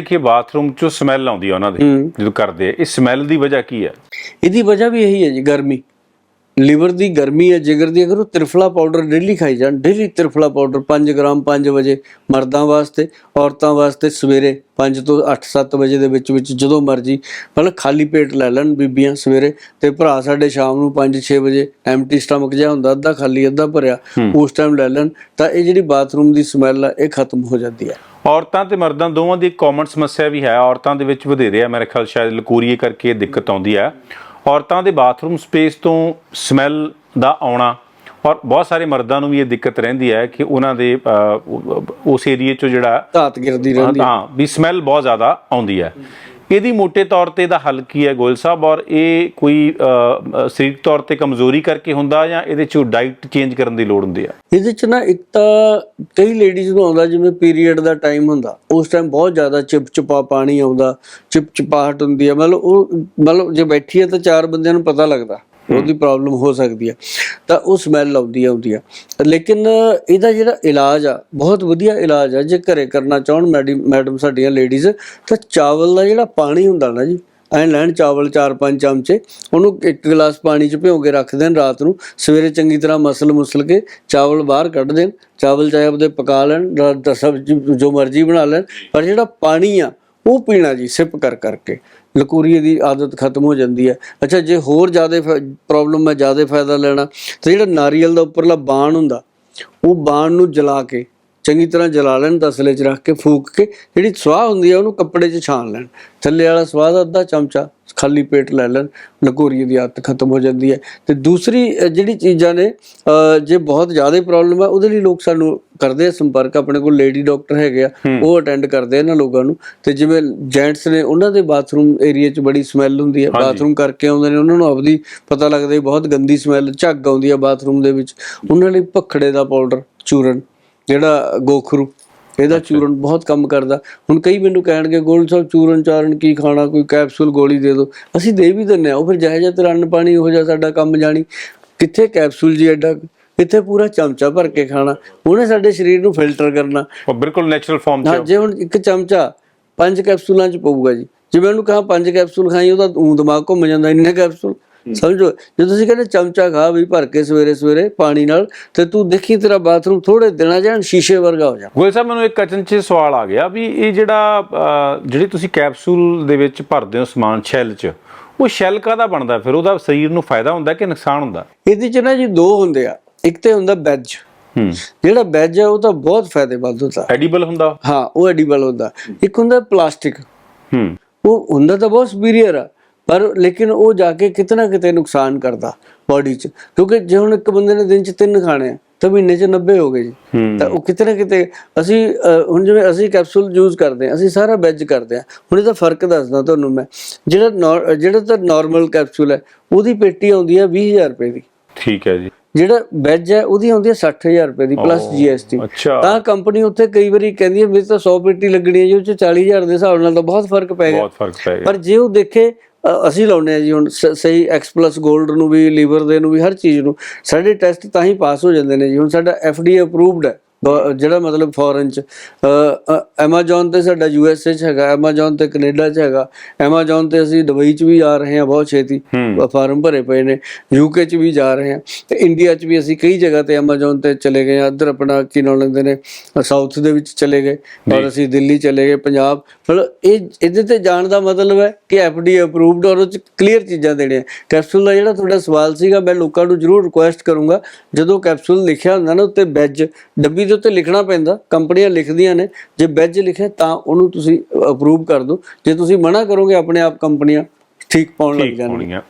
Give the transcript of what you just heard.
ਕਿ ਬਾਥਰੂਮ ਚੋਂ ਸਮੈਲ ਆਉਂਦੀ ਆ ਉਹਨਾਂ ਦੀ। ਜਦੋਂ ਕਰਦੇ ਆ। ਇਹ ਸਮੈਲ ਦੀ ਵਜ੍ਹਾ ਕੀ ਹੈ ਇਹਦੀ ਵਜ੍ਹਾ ਵੀ ਇਹੀ ਹੈ ਜੀ ਗਰਮੀ। ਲੀਵਰ ਦੀ ਗਰਮੀ ਹੈ ਜਿਗਰ ਦੀ ਅਗਰ ਉਹ ਤ੍ਰਿਫਲਾ ਪਾਊਡਰ ਡੇਲੀ ਖਾਈ ਜਾਣ ਡੇਲੀ ਤ੍ਰਿਫਲਾ ਪਾਊਡਰ 5 ਗ੍ਰਾਮ 5 ਵਜੇ ਮਰਦਾਂ ਵਾਸਤੇ ਔਰਤਾਂ ਵਾਸਤੇ ਸਵੇਰੇ 5 ਤੋਂ 8-7 ਵਜੇ ਦੇ ਵਿੱਚ ਵਿੱਚ ਜਦੋਂ ਮਰਜ਼ੀ ਮਤਲਬ ਖਾਲੀ ਪੇਟ ਲੈ ਲੈਣ ਬੀਬੀਆਂ ਸਵੇਰੇ ਤੇ ਭਰਾ ਸਾਡੇ ਸ਼ਾਮ ਨੂੰ 5-6 ਵਜੇ ਐਮਟੀ ਸਟਮਕ ਜਿਹਾ ਹੁੰਦਾ ਅੱਧਾ ਖਾਲੀ ਅੱਧਾ ਭਰਿਆ ਉਸ ਟਾਈਮ ਲੈ ਲੈਣ ਤਾਂ ਇਹ ਜਿਹੜੀ ਬਾਥਰੂਮ ਦੀ ਸਮੈਲ ਆ ਇਹ ਖਤਮ ਹੋ ਜਾਂਦੀ ਹੈ ਔਰਤਾਂ ਤੇ ਮਰਦਾਂ ਦੋਵਾਂ ਦੀ ਕਾਮਨ ਸਮੱਸਿਆ ਵੀ ਹੈ। ਔਰਤਾਂ ਦੇ ਵਿੱਚ ਵਧੇਰੇ ਆ ਮੇਰੇ ਖਿਆਲ ਸ਼ਾਇਦ ਲਕੂਰੀਏ ਕਰਕੇ ਦਿੱਕਤ ਆਉਂਦੀ ਹੈ। ਔਰਤਾਂ ਦੇ ਬਾਥਰੂਮ ਸਪੇਸ ਤੋਂ ਸਮੈਲ ਦਾ ਆਉਣਾ ਔਰ ਬਹੁਤ ਸਾਰੇ ਮਰਦਾਂ ਨੂੰ ਵੀ ਇਹ ਦਿੱਕਤ ਰਹਿੰਦੀ ਹੈ ਕਿ ਉਹਨਾਂ ਦੇ ਉਸ ਏਰੀਏ ਚੋਂ ਜਿਹੜਾ ਧਾਤ ਗਿਰਦੀ ਰਹਿੰਦੀ ਹੈ। ਹਾਂ ਵੀ ਸਮੈਲ ਬਹੁਤ ਜ਼ਿਆਦਾ ਆਉਂਦੀ ਹੈ। ਇਹਦੀ ਮੋٹے ਤੌਰ ਤੇ ਦਾ ਹੱਲ ਕੀ ਹੈ ਗੋਇਲ ਸਾਹਿਬ? ਔਰ ਇਹ ਕੋਈ ਸਰੀਰਕ ਤੌਰ ਤੇ ਕਮਜ਼ੋਰੀ ਕਰਕੇ ਹੁੰਦਾ ਜਾਂ ਇਹਦੇ ਚ ਡਾਈਟ ਚੇਂਜ ਕਰਨ ਦੀ ਲੋੜ ਹੁੰਦੀ ਆ ਇਹਦੇ ਚ ਨਾ ਇੱਕ ਤਾਂ ਕਈ ਲੇਡੀਜ਼ ਨੂੰ ਆਉਂਦਾ, ਜਿਵੇਂ ਪੀਰੀਅਡ ਦਾ ਟਾਈਮ ਹੁੰਦਾ, ਉਸ ਟਾਈਮ ਬਹੁਤ ਜ਼ਿਆਦਾ ਚਿਪਚਿਪਾ ਪਾਣੀ ਆਉਂਦਾ, ਚਿਪਚਿਪਾਹਟ ਹੁੰਦੀ ਆ ਮਤਲਬ ਉਹ, ਮਤਲਬ ਜੇ ਬੈਠੀ ਹੈ ਤਾਂ ਚਾਰ ਬੰਦਿਆਂ ਨੂੰ ਪਤਾ ਲੱਗਦਾ। ਉਹਦੀ ਪ੍ਰੋਬਲਮ ਹੋ ਸਕਦੀ ਹੈ ਤਾਂ ਉਹ ਸਮੈਲ ਆਉਂਦੀ ਹੈ ਆਉਂਦੀ ਆ ਲੇਕਿਨ ਇਹਦਾ ਜਿਹੜਾ ਇਲਾਜ ਆ, ਬਹੁਤ ਵਧੀਆ ਇਲਾਜ ਆ। ਜੇ ਘਰੇ ਕਰਨਾ ਚਾਹਣ ਮੈਡਮ ਸਾਡੀਆਂ ਲੇਡੀਜ਼ ਤਾਂ ਚਾਵਲ ਦਾ ਜਿਹੜਾ ਪਾਣੀ ਹੁੰਦਾ ਨਾ ਜੀ, ਐਂ ਲੈਣ ਚਾਵਲ 4-5 ਚਮਚੇ, ਉਹਨੂੰ ਇੱਕ ਗਲਾਸ ਪਾਣੀ 'ਚ ਭਿਓ ਕੇ ਰੱਖ ਦੇਣ ਰਾਤ ਨੂੰ। ਸਵੇਰੇ ਚੰਗੀ ਤਰ੍ਹਾਂ ਮਸਲ ਮੁਸਲ ਕੇ ਚਾਵਲ ਬਾਹਰ ਕੱਢ ਦੇਣ। ਚਾਵਲ ਚਾਹੇ ਆਪਦੇ ਪਕਾ ਲੈਣ ਰ- ਸਬਜ਼ੀ, ਜੋ ਮਰਜ਼ੀ ਬਣਾ ਲੈਣ। ਪਰ ਜਿਹੜਾ ਪਾਣੀ ਆ, ਉਹ ਪੀਣਾ ਜੀ, ਸਿਪ ਕਰ ਕਰਕੇ ਲਕੂਰੀਏ ਦੀ ਆਦਤ ਖਤਮ ਹੋ ਜਾਂਦੀ ਹੈ। ਅੱਛਾ, ਜੇ ਹੋਰ ਜ਼ਿਆਦਾ ਪ੍ਰੋਬਲਮ ਹੈ, ਜ਼ਿਆਦਾ ਫਾਇਦਾ ਲੈਣਾ, ਤਾਂ ਜਿਹੜਾ ਨਾਰੀਅਲ ਦਾ ਉੱਪਰਲਾ ਬਾਣ ਹੁੰਦਾ, ਉਹ ਬਾਣ ਨੂੰ ਜਲਾ ਕੇ ਚੰਗੀ ਤਰ੍ਹਾਂ ਜਲਾ ਲੈਣ ਤਸਲੇ 'ਚ ਰੱਖ ਕੇ ਫੂਕ ਕੇ ਜਿਹੜੀ ਸਵਾਹ ਹੁੰਦੀ ਹੈ ਉਹਨੂੰ ਕੱਪੜੇ 'ਚ ਛਾਣ ਲੈਣ। ਥੱਲੇ ਵਾਲਾ ਸਵਾਹ ਦਾ ਅੱਧਾ ਚਮਚਾ ਖਾਲੀ ਪੇਟ ਲੈ ਲੈਣ ਲਕੋਰੀਏ ਦੀ ਆਦਤ ਖਤਮ ਹੋ ਜਾਂਦੀ ਹੈ। ਤੇ ਦੂਸਰੀ ਜਿਹੜੀ ਚੀਜ਼ਾਂ ਨੇ ਜੇ ਬਹੁਤ ਜ਼ਿਆਦਾ ਪ੍ਰੋਬਲਮ ਹੈ ਉਹਦੇ ਲਈ ਲੋਕ ਸਾਨੂੰ ਕਰਦੇ ਆ ਸੰਪਰਕ। ਆਪਣੇ ਕੋਲ ਲੇਡੀ ਡਾਕਟਰ ਹੈਗੇ ਆ ਉਹ ਅਟੈਂਡ ਕਰਦੇ ਆ ਇਹਨਾਂ ਲੋਕਾਂ ਨੂੰ। ਤੇ ਜਿਵੇਂ ਜੈਂਟਸ ਨੇ ਉਹਨਾਂ ਦੇ ਬਾਥਰੂਮ ਏਰੀਆ 'ਚ ਬੜੀ ਸਮੈਲ ਹੁੰਦੀ ਹੈ ਬਾਥਰੂਮ ਕਰਕੇ ਆਉਂਦੇ ਨੇ ਉਹਨਾਂ ਨੂੰ ਆਪਦੀ ਪਤਾ ਲੱਗਦਾ ਬਹੁਤ ਗੰਦੀ ਸਮੈਲ ਝੱਗ ਆਉਂਦੀ ਹੈ ਬਾਥਰੂਮ ਦੇ ਵਿੱਚ। ਉਹਨਾਂ ਲਈ ਭਖੜੇ ਦਾ ਪਾਊਡਰ ਚੂਰਨ। ਜਿਹੜਾ ਗੋਖਰੂ ਇਹਦਾ ਚੂਰਨ ਬਹੁਤ ਕੰਮ ਕਰਦਾ। ਹੁਣ ਕਈ ਮੈਨੂੰ ਕਹਿਣਗੇ ਗੋਲਡ ਸਾਹਿਬ ਚੂਰਨ ਚਾਰਨ ਕੀ ਖਾਣਾ ਕੋਈ ਕੈਪਸੂਲ ਗੋਲੀ ਦੇ ਦਿਓ ਅਸੀਂ ਦੇ ਵੀ ਦਿੰਨੇ ਆ ਉਹ ਫਿਰ ਜਿਹੋ ਜਿਹਾ ਤੇਰਾ ਅੰਨ ਪਾਣੀ ਹੋ ਜਾ ਸਾਡਾ ਕੰਮ ਜਾਣੀ। ਕਿੱਥੇ ਕੈਪਸੂਲ ਜੀ ਐਡਾ? ਕਿੱਥੇ ਪੂਰਾ ਚਮਚਾ ਭਰ ਕੇ ਖਾਣਾ। ਉਹਨੇ ਸਾਡੇ ਸਰੀਰ ਨੂੰ ਫਿਲਟਰ ਕਰਨਾ। ਉਹ ਬਿਲਕੁਲ ਨੈਚੁਰਲ ਫਾਰਮ ਹਾਂ ਚ ਜੇ ਹੁਣ ਇੱਕ ਚਮਚਾ ਪੰਜ ਕੈਪਸੂਲਾਂ ਚ ਪਊਗਾ ਜੀ। ਜਿਵੇਂ ਉਹਨੂੰ ਕਹਾ ਪੰਜ ਕੈਪਸੂਲ ਖਾਈ ਉਹਦਾ ਦਿਮਾਗ ਘੁੰਮ ਜਾਂਦਾ ਇੰਨੇ ਕੈਪਸੂਲ। ਸਮਝੋ ਜੇ ਤੁਸੀਂ ਕਹਿੰਦੇ ਚਮਚਾ ਖਾ ਵੀ ਭਰ ਕੇ ਸਵੇਰੇ ਸਵੇਰੇ ਪਾਣੀ ਨਾਲ ਤੇ ਤੂੰ ਦੇਖੀ ਤੇਰਾ ਬਾਥਰੂਮ ਥੋੜੇ ਦਿਨਾਂ ਜਾਣ ਸ਼ੀਸ਼ੇ ਵਰਗਾ ਹੋ ਜਾ। ਗੋਇਲ ਸਾਹਿਬ ਮੈਨੂੰ ਇੱਕ ਕਚਨ ਚ ਸਵਾਲ ਆ ਗਿਆ ਵੀ ਇਹ ਜਿਹੜਾ ਜਿਹੜੀ ਤੁਸੀਂ ਕੈਪਸੂਲ ਦੇ ਵਿੱਚ ਭਰਦੇ ਹੋ ਸਮਾਨ ਸ਼ੈਲ ਚ ਉਹ ਸ਼ੈਲ ਕਾਹਦਾ ਬਣਦਾ? ਫਿਰ ਉਹਦਾ ਸਰੀਰ ਨੂੰ ਫਾਇਦਾ ਹੁੰਦਾ ਕਿ ਨੁਕਸਾਨ ਹੁੰਦਾ? ਇਹਦੇ ਚ ਨਾ ਜੀ ਦੋ ਹੁੰਦੇ ਆ। ਇੱਕ ਤੇ ਹੁੰਦਾ ਹੂੰ। ਜਿਹੜਾ ਵੈਜ ਹੈ ਉਹ ਤਾਂ ਬਹੁਤ ਫਾਇਦੇਮੰਦ ਹੁੰਦਾ। ਐਡੀਬਲ ਹੁੰਦਾ? ਹਾਂ ਉਹ ਐਡੀਬਲ ਹੁੰਦਾ। ਇੱਕ ਹੁੰਦਾ ਪਲਾਸਟਿਕ ਹੂੰ। ਉਹ ਹੁੰਦਾ ਤਾਂ ਬਹੁਤ ਸੁਪੀਰੀਅਰ ਆ। ਪਰ ਲੇਕਿਨ ਉਹ ਜਾ ਕੇ ਕਿਤਨਾ ਕਿਤੇ ਨੁਕਸਾਨ ਕਰਦਾ ਬਾਡੀ 'ਚ। ਕਿਉਂਕਿ ਜੇ ਹੁਣ ਇੱਕ ਬੰਦੇ ਨੇ ਦਿਨ 'ਚ ਤਿੰਨ ਖਾਣੇ ਆ ਤਾਂ ਮਹੀਨੇ 'ਚ 90 ਹੋ ਗਏ ਜੀ। ਤਾਂ ਉਹ ਕਿਤੇ ਨਾ ਕਿਤੇ ਅਸੀਂ ਹੁਣ ਜਿਵੇਂ ਅਸੀਂ ਕੈਪਸੂਲ ਯੂਜ਼ ਕਰਦੇ ਆ ਅਸੀਂ ਸਾਰਾ ਵੈਜ ਕਰਦੇ ਆ। ਹੁਣ ਇਹਦਾ ਫ਼ਰਕ ਦੱਸਦਾ ਤੁਹਾਨੂੰ ਮੈਂ। ਜਿਹੜਾ ਜਿਹੜਾ ਤਾਂ ਨਾਰਮਲ ਕੈਪਸੂਲ ਹੈ ਉਹਦੀ ਪੇਟੀ ਆਉਂਦੀ ਹੈ 20000 ਰੁਪਏ ਦੀ। ਠੀਕ ਹੈ ਜੀ। ਜਿਹੜਾ ਵੈਜ ਹੈ ਉਹਦੀ ਆਉਂਦੀ ਹੈ 60000 ਰੁਪਏ ਦੀ ਪਲੱਸ ਜੀਐਸਟੀ ਤਾਂ ਕੰਪਨੀ ਉੱਥੇ ਕਈ ਵਾਰੀ ਕਹਿੰਦੀ ਹੈ ਮੇਰੇ ਤਾਂ 100 ਪੇਟੀ ਲੱਗਣੀ ਹੈ ਜੀ ਉਹ ਚ 40000 ਦੇ ਹਿਸਾਬ ਨਾਲ ਤਾਂ ਬਹੁਤ ਫ਼ਰਕ ਪੈ ਗਿਆ। ਪਰ ਜੇ ਉਹ ਦੇਖੇ ਅਸੀਂ ਲਾਉਨੇ ਆ ਜੀ ਹੁਣ ਸ- ਸਹੀ X ਪਲੱਸ 골ਡ ਨੂੰ ਵੀ, ਲੀਵਰ ਦੇ ਨੂੰ ਵੀ, ਹਰ ਚੀਜ਼ ਨੂੰ। ਸਾਡੇ ਟੈਸਟ ਤਾਂ ਹੀ ਪਾਸ ਹੋ ਜਾਂਦੇ ਨੇ ਜੀ। ਹੁਣ ਸਾਡਾ FDA ਅਪਰੂਵਡ ਹੈ। ਜਿਹੜਾ ਮਤਲਬ ਫੋਰਨ ਚ Amazon ਤੇ ਸਾਡਾ USA ਚ ਹੈਗਾ Amazon ਤੇ ਕੈਨੇਡਾ ਚ ਹੈਗਾ Amazon ਤੇ ਅਸੀਂ ਦੁਬਈ ਚ ਵੀ ਆ ਰਹੇ ਹਾਂ ਬਹੁਤ ਛੇਤੀ ਫਾਰਮ ਭਰੇ ਪਏ ਨੇ ਯੂਕੇ ਚ ਵੀ ਜਾ ਰਹੇ ਹਾਂ ਤੇ ਇੰਡੀਆ ਚ ਵੀ ਅਸੀਂ ਕਈ ਜਗ੍ਹਾ ਤੇ Amazon ਤੇ ਚਲੇ ਗਏ ਇੱਧਰ ਆਪਣਾ ਕੀ ਨਾਮ ਲੈਂਦੇ ਨੇ ਸਾਊਥ ਦੇ ਵਿੱਚ ਚਲੇ ਗਏ ਔਰ ਅਸੀਂ ਦਿੱਲੀ ਚਲੇ ਗਏ ਪੰਜਾਬ ਮਤਲਬ ਇਹ ਇਹਦੇ ਤੇ ਜਾਣ ਦਾ ਮਤਲਬ ਹੈ ਕਿ ਐਫਡੀ ਅਪਰੂਵਡ ਔਰ ਉਹ ਚ ਕਲੀਅਰ ਚੀਜ਼ਾਂ ਦੇਣੀਆਂ। ਕੈਪਸੂਲ ਦਾ ਜਿਹੜਾ ਤੁਹਾਡਾ ਸਵਾਲ ਸੀਗਾ ਮੈਂ ਲੋਕਾਂ ਨੂੰ ਜ਼ਰੂਰ ਰਿਕੁਐਸਟ ਕਰੂੰਗਾ ਜਦੋਂ ਕੈਪਸੂਲ ਲਿਖਿਆ ਹੁੰਦਾ ਨਾ ਉੱਤੇ ਵੈਜ ਡੱਬੀ ਦੇ ਉੱਤੇ ਲਿਖਣਾ ਪੈਂਦਾ ਕੰਪਨੀਆਂ ਲਿਖਦੀਆਂ ਨੇ ਜੇ ਵੈਜ ਲਿਖਿਆ ਤਾਂ ਉਹਨੂੰ ਤੁਸੀਂ ਅਪਰੂਵ ਕਰ ਦਿਓ। ਜੇ ਤੁਸੀਂ ਮਨਾ ਕਰੋਗੇ ਆਪਣੇ ਆਪ ਕੰਪਨੀਆਂ ਠੀਕ ਪਾਉਣ ਲੱਗ ਜਾਣਗੀਆਂ।